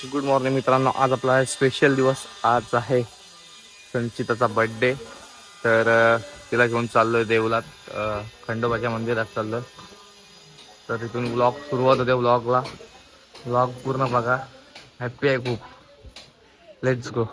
Good morning मित्रांनो. आज आपला स्पेशल दिवस आज आहे संचिताचा बर्थडे तर तिला घेऊन चाललोय देवलात. खंडोबाच्या मंदिरात चाललोय. तर तिथून ब्लॉग सुरुवात होते ब्लॉगला ब्लॉग पूर्ण बघा. हॅप्पी आहे खूप. लेट्स गो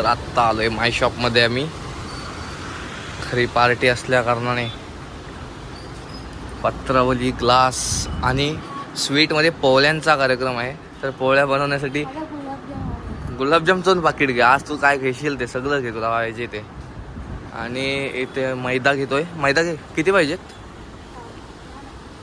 तर आत्ता आलो आहे माय शॉपमध्ये आम्ही. खरी पार्टी असल्या कारणाने. पत्रावली ग्लास आणि स्वीटमध्ये पोळ्यांचा कार्यक्रम आहे. तर पोळ्या बनवण्यासाठी गुलाबजामचं पाकिट घे. आज तू काय घेशील ते सगळं घे तुला पाहिजे ते. आणि इथे मैदा घेतोय. मैदा घे. किती पाहिजेत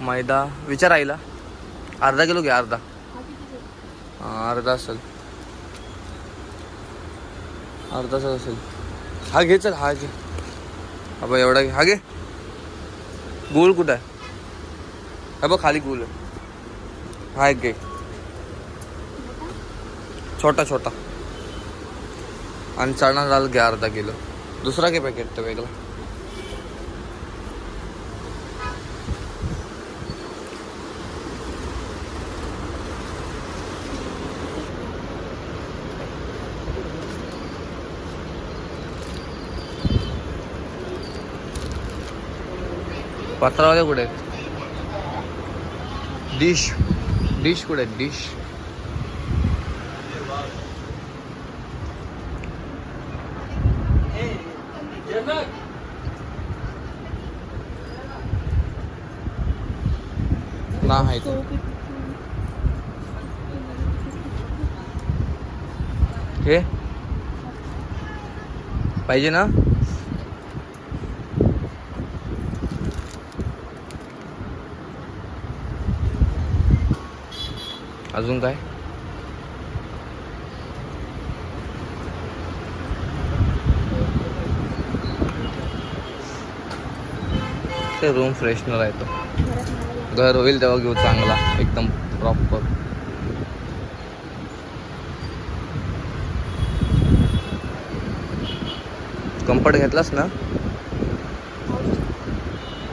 मैदा. विचार आईला. अर्धा किलो घे अर्धा. अर्धा असेल. अर्धाच असेल. हा घे चल हा घे. हा एवढा घे. हा घे. गोल कुठं आहे? हा बघ खाली गोल आहे. हा एक घे. छोटा छोटा. आणि चणा दाल घ्या अर्धा किलो. दुसरा घे पॅकेट तो वेगळा. पात्रावाले कुठे आहेत? डिश. डिश कुठे आहेत? डिश. नाही हे? पाहिजे ना? अजून काय? ते रूम फ्रेशनर आहे तो. घर होईल तेव्हा घेऊ चांगला एकदम प्रॉपर कम्फर्ट घेतलास ना?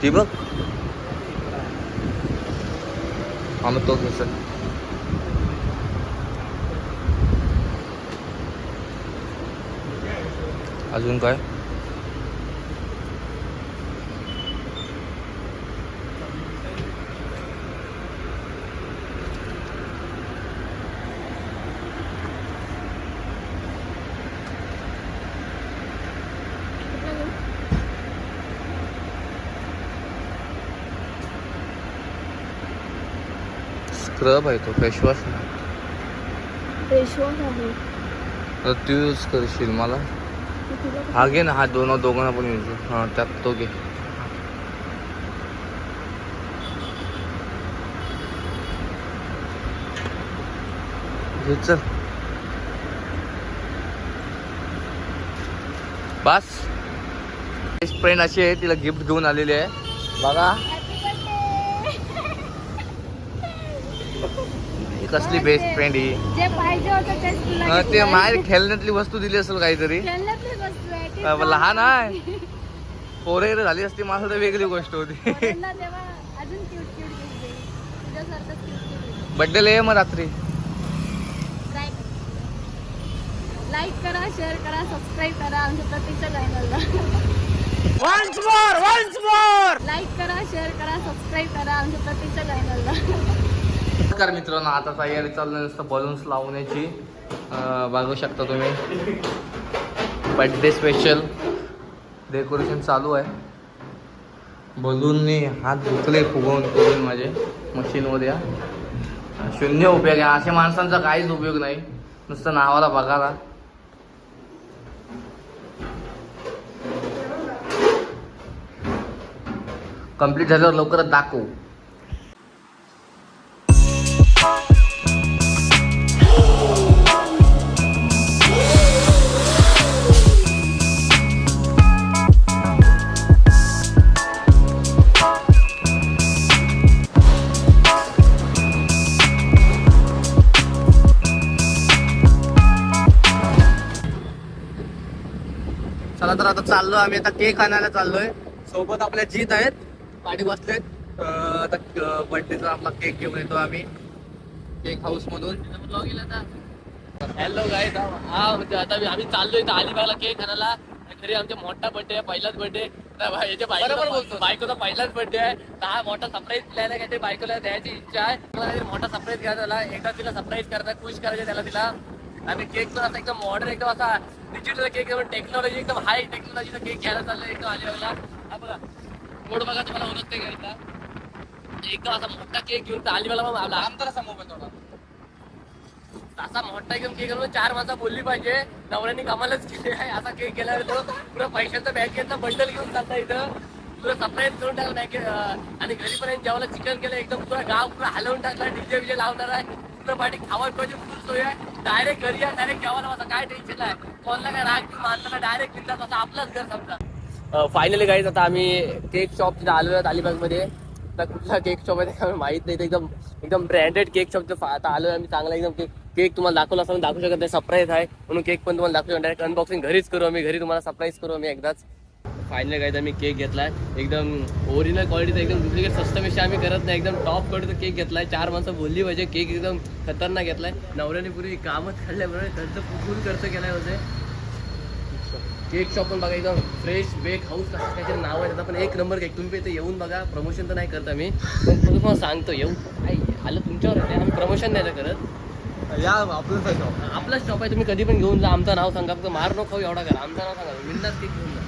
ती बघ. आम्ही मग तोच असेल अजून काय? स्क्रब आहे तो फेसवॉश नाही. फेसवॉश आहे. तर तू यूज करशील मला? हा घे ना हा दोन दोघांना पण यूज हा त्यात तो घे. चल. बस. बेस्ट फ्रेंड अशी आहे तिला गिफ्ट घेऊन आलेली आहे. बघा. कसली बेस्ट फ्रेंड ही. ते. माहेर खेळण्यातली वस्तू दिली असेल काहीतरी. लहान. आहे. पोरे झाली असती माझं तर वेगळी गोष्ट होती. बड्डेला ये मग रात्री. लाईक करा शेअर करा सबस्क्राईब करा आमच्या प्रतीकच्या चॅनलला once more once more like करा शेअर करा सबस्क्राईब करा आमच्या प्रतीकच्या चॅनलला नमस्कार मित्रांनो आता तयारी चालू नुसतं बलून्स लावण्याची. बघू शकता तुम्ही. बड्डे स्पेशल डेकोरेशन चालू आहे. बलूननी हात धुतले फुगवून फुगवून माझे मशीनवर या शून्य उपयोग आहे. अशा माणसांचा काहीच उपयोग नाही. नुसतं नावाला बघायला कंप्लीट झाल्यावर लवकरच दाखवू. चाललो आम्ही. आता केक आणायला चाललोय. सोबत आपल्या जीत आहेत. पाठी बसलेत. आता बर्थडेचा आपला केक घेऊन येतो आम्ही. केक हाऊस मधून. हॅलो गाय हा म्हणजे आता आम्ही चाललोय इथं अलिबागला केक आणायला. घरी आमचा मोठा बर्थडे आहे पहिलाच बर्थडे याच्या बोलतो. बायकोचा पहिलाच बर्थडे आहे. तर हा मोठा सरप्राईज प्लॅन आहे ते बायकोला द्यायची इच्छा आहे. काहीतरी मोठा सरप्राईज घ्यायचा त्याला. एकदा तिला सरप्राईज करायचा खुश करायचं त्याला तिला. आणि केक पण असा एकदम मॉडर्न एकदम असा डिजिटल केक एकदम टेक्नॉलॉजी एकदम हाय टेक्नॉलॉजीचा केक घ्यायला चाललाय एकदम अलिबागला हा बघा गोड बघा तुम्हाला ओळख ते घ्यायचा एकदम असा मोठा केक घेऊन तर अलिबागला आला आमचा असा मोबाईल थोडा असा मोठा एकदम केक आणून चार माणसं बोलली पाहिजे. नवऱ्याने कमालच केली आहे. असा केक केल्यावर तो पुरा पैशाचा बँकेचा बंडल घेऊन चालता इथं. पुरा सरप्राईज करून टाकला बँकेत आणि घरी पर्यंत जेवायला चिकन केलं एकदम पुरा गाव पुरा हलवून टाकला डीजे विजे लावणार आहे. पुरा पाठी खावा पाहिजे फुल सोय आहे. डायरेक्ट घरी या डायरेक्ट जेवायला बसा काय टेन्शन नाही. कोणाला काय राग माणसाला डायरेक्ट मिळतात असं आपलाच घर समजा फायनली गाईज आता आम्ही केक शॉप तिथे आलो आहेत अलिबागमध्ये. आता कुठला केक शॉप आहे ते माहीत नाही. एकदम एकदम ब्रँडेड केक शॉप आता आहे आम्ही. चांगला एकदम केक केक तुम्हाला दाखवला असं दाखवू शकत नाही. सरप्राईज आहे. म्हणून केक पण तुम्हाला दाखवू शकतो डायरेक्ट अनबॉक्सिंग घरीच करू आम्ही. घरी तुम्हाला सरप्राईज करू आम्ही एकदाच. फायनली काय मी केक घेतलाय. एकदम ओरिजिनल क्वालिटीचा एकदम डुप्लिकेट स्वस्त पेक्षा आम्ही करत नाही. एकदम टॉप क्वालिटीचा केक घेतलाय. चार माणसं बोलली पाहिजे. केक एकदम खतरनाक घेतलाय. नवऱ्याने पूर्वी कामच खाल्ल्यामुळे खर्च फुकून खर्च केलाय होते केक शॉप पण बघा एकदम फ्रेश बेक हाऊस कसं काहीतरी नाव आहे त्याचं. पण एक नंबर केक तुम्ही इथे येऊन बघा. प्रमोशन तर नाही करत आम्ही. पण तुम्हाला सांगतो येऊ. काय आलं तुमच्यावर आहे. आम्ही प्रमोशन नाही करत. या आपलं आपला शॉप आहे. तुम्ही कधी पण घेऊन जा. आमचं नाव सांगा. फक्त मार नको खाऊ एवढा करा. आमचं नाव सांगा. मिळणार केक घेऊन जा.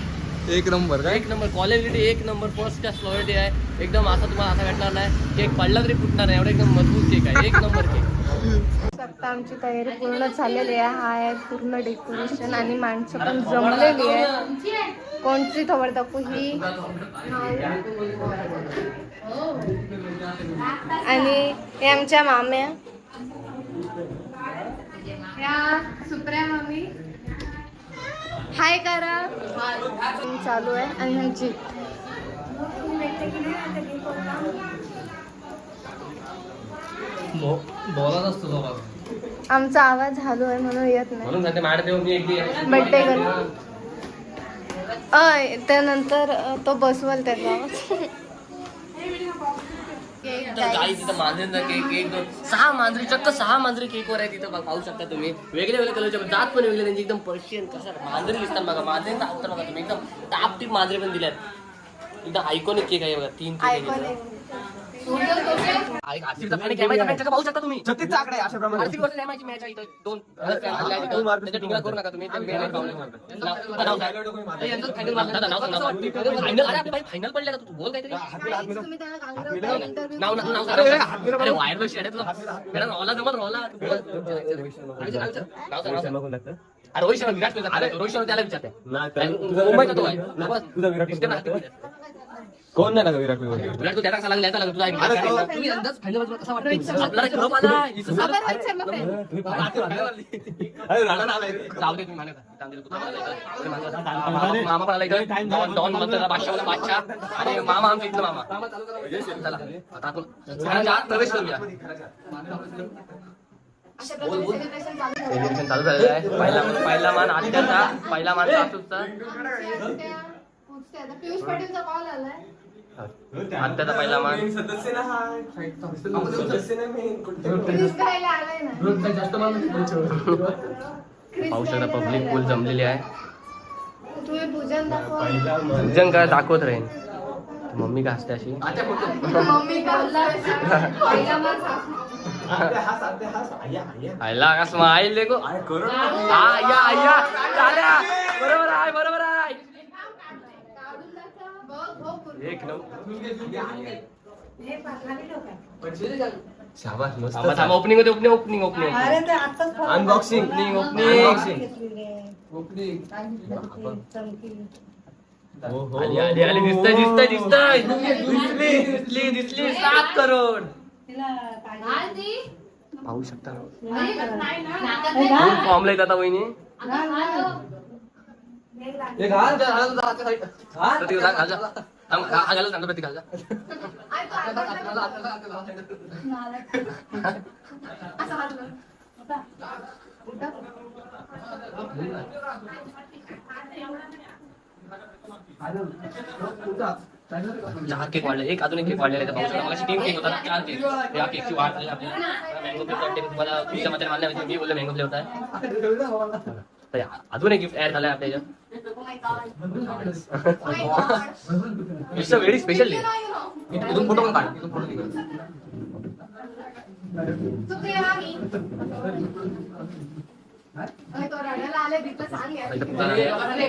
एक नंबर एक नंबर. क्वालिटी एक नंबर फर्स्ट क्लास क्वालिटी आहे. एकदम असा तुम्हाला असा भेटणार नाही. केक पडला तरी फुटणार नाही. एवढा एकदम मजबूत केक आहे. एक नंबर केक आता आमची तयारी पूर्ण झालेली आहे. हा आहे पूर्ण डेकोरेशन आणि माणसं पण जमलेली आहे. कोणती खबर दाखवू ही? आणि हे आमच्या माम्या या सुप्रिया मामी हाय करा. चालू आहे. आणि ह्यांची. आमचा आवाज हॅलो आहे म्हणून येत नाही. बड्डे गर्ल अय त्यानंतर तो बसवल त्याचा आवाज. काही तिथं मांजरीचा केक एक दोन सहा मांजरी चक्क सहा मांजरी केकवर आहे तिथं बघा, पाहू शकता तुम्ही. वेगळे वेगळे कलरचे जात पण वेगळे त्यांची एकदम पर्शियन कसं मांजरी दिसतात बघा मांजरीचा असतात बघा तुम्ही एकदम टापटीप मांजरी पण दिल्यात. एकदम आयकॉनिक केक आहे बघा तीन केक पाहू शकता तुम्ही छत्तीस अशा प्रमाणे मॅच आहे इथं दोन करू नका तुम्ही पडले का तू बोल काहीतरी नाव नाव. अरे शेड जमत रोहित शर्मा विराट कोहली अरे रोहित शर्मा त्याला विचारते मुंबईचा तो आहे कोण नाही का विराट कोहली विराट कोहली त्याचा लागला त्याचा लागला तुझा. तुम्ही अंदाज final मध्ये कसा वाटतो आपल्याला आला. अरे राणा आलाय. जाऊ दे तुम्ही. मामा- मामा पण आला इथं. डॉन डॉन म्हणतो त्याला बादशाह. बादशाह. आणि मामा आमचा इथला मामा. चला आता आपण प्रवेश करूया. चालू आहे. सेलिब्रेशन चालू झालेलं आहे. पहिला पहिला मान आत्याचा पहिला मान सासूचा. पियुष पाटीलचा कॉल आलाय. आत्याचा पहिला मान सदस्य ना हा सदस्य ना मी क्रिस खायला आलाय ना. क्रिस पाहू शकता पब्लिक. फुल जमलेली आहे. तुम्ही दाखवा. जण काय दाखवत राहील मम्मी का असते अशी? मम्मी का पहिला मान सासू. हास हास. आया आया. आयला स्माईल देखो. आय करोड आया आया. झाल्या बरोबर आहे बरोबर आहे काढून दाखवा. बघ, बघ, पूर्ण. एक थांबा ओपनिंग होते opening opening opening unboxing opening opening आली आली आली. दिसतंय दिसतंय दिसतंय. दिसली दिसली दिसली. सात करोड. पाहू शकता. फॉर्मला येतात आता वहिनी. जा, घाल जा. थांब, हा हा घालत सांगतो प्रतीक घाल जा. आय, तो आय, असं हात वर. उठा. उठा. चार केक वाढले एक अजून एक केक वाढलेला आहे पाहू शकता मगाशी तीन केक होता ना, चार केक या केकची वाढ झाली आपल्याला मँगो फ्लेवर वाटते तुम्हाला तुमच्या मते मानल्या म्हणजे मी बोललो मँगो फ्लेवर आहे तर अजून एक गिफ्ट ऍड झालाय आपल्या it's a very special day इथून फोटो पण काढ इथून फोटो निघाल.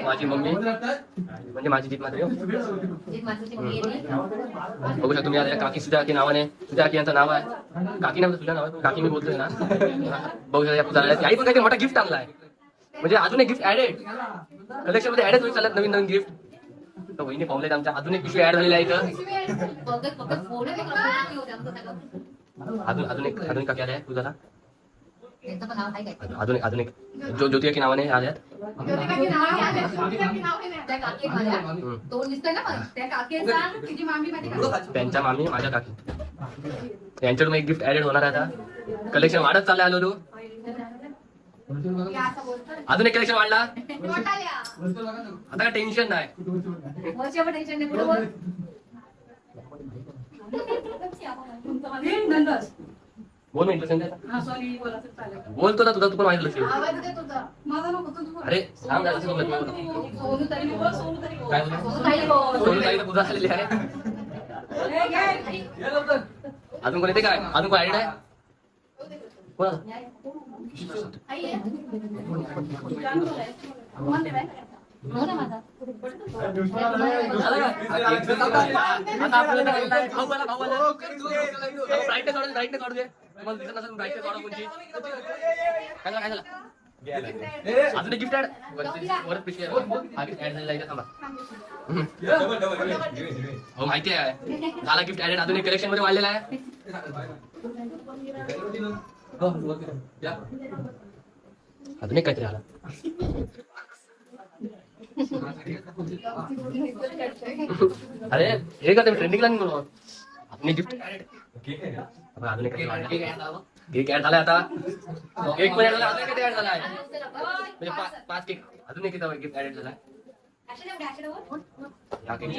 माझी मम्मी. म्हणजे माझी जीत मात्र हो. बघू शकतो मी आता काकी सुद्धा की नावाने सुद्धा की यांचं नाव आहे. काकी नाव तुझं नाव आहे काकी मी बोलतोय ना. बघू शकता आई पण काहीतरी मोठा गिफ्ट आणला आहे म्हणजे अजून एक गिफ्ट ऍडेड कलेक्शनमध्ये ऍडच होईल चालत नवीन नवीन गिफ्ट तर वहिनी पावलेत आमच्या. अजून एक पिशवी ऍड झालेला आहे ते. अजून अजून एक अजून काकी नाव आहे काय? अजून एक अजून एक. जो ज्योतिका की नावाने आल्यात. आले. त्यांच्या मामी माझ्या काकी. यांच्याकडून एक गिफ्ट ऍडेड होणार आहे आता. कलेक्शन वाढत चाललंय आलो तू. अजून एक कलेक्शन वाढला. आता काय टेन्शन नाही. बोल मी इंटरेस्ट बोलतो ना तुझा तू पण माहिती असेल अरे सांग पूजा झालेली आहे. अजून कोण येते काय? अजून कोण आयडिया आहे? अजून एक गिफ्ट ऍड वरच पिशवी आहे. हा गिफ्ट ऍड झालेला आहे इथं, थांबा हो माहिती आहे झाला गिफ्ट ऍडेड अजून एक कलेक्शनमध्ये वाढलेला आहे अजून एक काहीतरी आला अरे हे का ट्रेंडिंगला नाही बोलवा अजून एक गिफ्ट अजून एक काहीतरी वाढलं. केक ऍड झालाय आता केक पण ऍड झाला अजून किती ऍड झालाय म्हणजे पाच पाच केक अजून एक गिफ्ट ऍड झालाय cake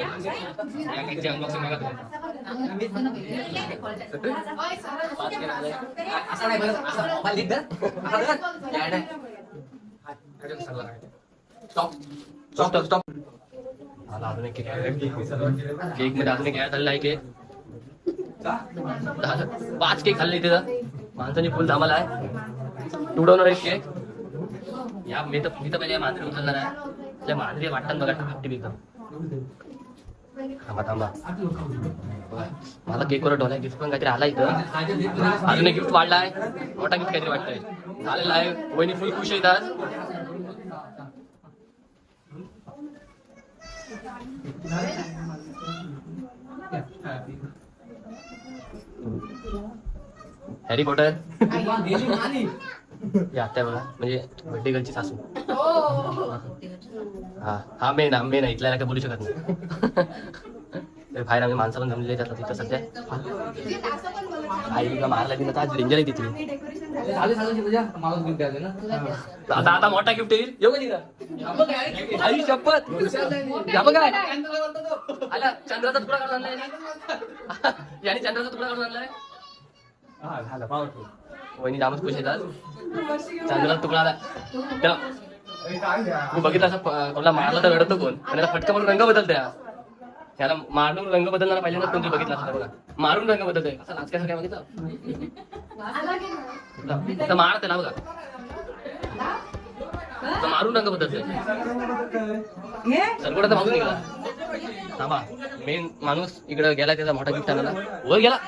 stop stop stop cake केकमध्ये अजून एक ऍड आहे केक पाच केक खाल्ले तिथं माणसाने फुल थांबाला आहे तुडवणार एक केक या मी तर मी तर पहिले मांजरी उचलणार आहे त्या मांजरी वाटतात बघा ऍक्टिव्ह एकदम थांबा थांबा. बघा. मला गिफ्ट पण काहीतरी आला इथं. अजून एक गिफ्ट वाढलाय. मोठा गिफ्ट काहीतरी वाटतंय. झालेला आहे. वहिनी फुल खुश येतात हॅरी पॉटर या बघा म्हणजे बड्डे सासू. हा हा मेन हा मेन इथल्या काय बोलू शकत नाही. बाहेर आम्ही माणसं पण जमलेली जातात तिथं सध्या. आईला मारायला गेलं तर आज डेंजर आहे तिथे आता आता मोठा गिफ्ट येईल. येऊ का आई शपथ. काय? बघा आला चंद्राचा तुकडा काढून आणलाय याने चंद्राचा तुकडा काढून आणलाय. वहिनी जामच खुश येतात चंद्राचा तुकडा आला. मी बघितलं असं कोणाला मारला तर रडतो कोण? आणि त्याला फटका मारून रंग बदलत्या त्याला मारून रंग बदलणारा पाहिजे ना कोणतरी बघितलं असं बघा. मारून रंग बदलतोय. असं लाचक्यासारखं बघितलं? तर मार त्याला बघा. तर बदलतोय सरकोडाचा भाऊ निघाला. थांबा. मेन माणूस इकडे गेला त्याचा मोठा गिफ्ट आणायला. वर गेला.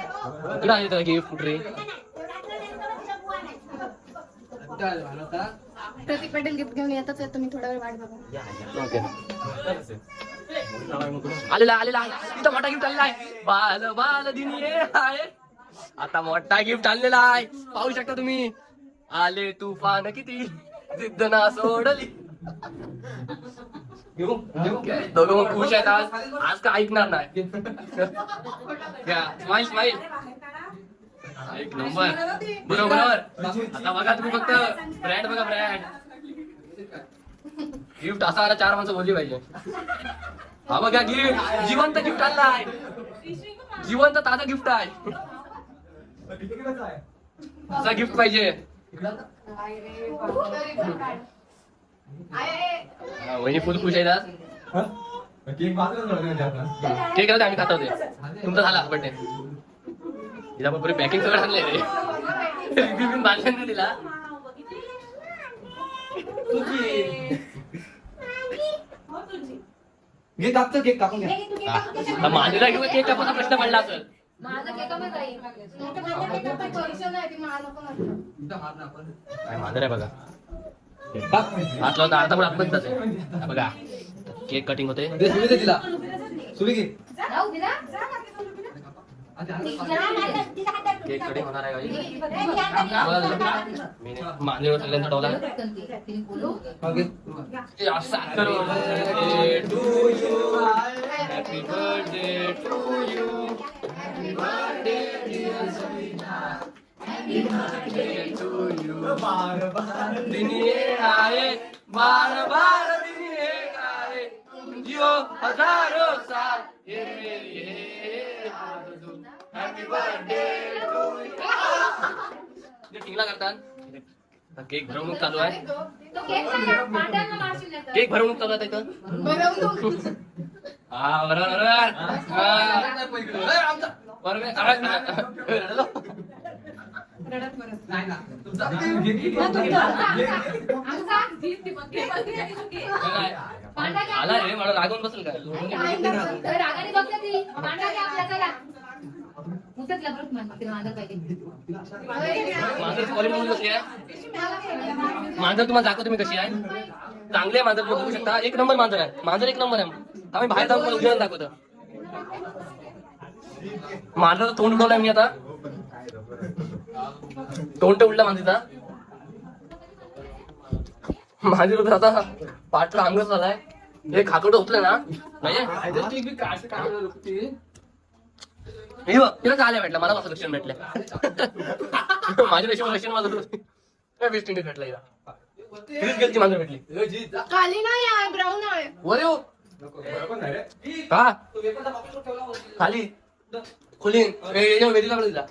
इकडे आहे त्याला गिफ्ट कुठे? प्रतीक पाटील गिफ्ट घेऊन येतच आहे तुम्ही थोडा वेळ वाट बघा. ओके. आलेला आलेला आहे. इथं मोठा गिफ्ट आलेला आहे. बाल बाल दिनी आहे आता मोठा गिफ्ट आणलेला आहे. पाहू शकता तुम्ही. आले तुफान किती? जिद्द ना सोडली काय, दोघं मग खुश आहेत आज. आज का ऐकणार नाही. स्माईल स्माईल एक नंबर बरोबर. आता बघा तुम्ही फक्त ब्रँड बघा ब्रँड गिफ्ट असा आला चार माणसं बोलली पाहिजे. हा बघा गिफ्ट जिवंत गिफ्ट आणला आहे. जिवंत ताजा गिफ्ट आहे. असा गिफ्ट पाहिजे. वहिनी फुल खुश आहे केक केलं आम्ही खातो ते तुमचा झाला बर्थडे. तिला पण पुरी पॅकिंग सगळं आणलंय रे. नाही दिला घे कापतो केक कापून घ्या माझीला घेऊन केक कापायचा प्रश्न पडला असेल. काय मांजर आहे बघा. हात लावता अर्धा पण आतमध्ये जाते. हा बघा. केक कटिंग होते. सुली घे. केक बार बार आए बार बार हज़ारों साल ये मेरी है करतात केक भरवणूक चालू आहे. तो केक भरवणूक चालू आहे इथं हा बरोबर हा. आला रे मला रागवून बसेल काय मांजर क्वालिटी कशी आहे? मांजर तुम्हाला दाखवतो मी कशी आहे. चांगली आहे मांजर तुम्ही बघू शकता. एक नंबर मांजर आहे. मांजर एक नंबर आहे. आम्ही बाहेर जाऊन उद्या दाखवतो. मांजरचं तोंड उडवलंय मी आता. तोंड उडला मांजरीचा. मांजर आता पाठला अंगच झालाय. हे खाकड उठलं ना. म्हणजे हे बघ तिला काय भेटलं मला कसं लक्षण भेटलं माझ्या रेशन लक्षण माझं काय वेस्ट इंडिज भेटला हिला? तिथेच गेलची मांजर भेटली. काली नाही आहे ब्राऊन आहे. वर येऊ का? खाली. खोलीन. वेदीला दिला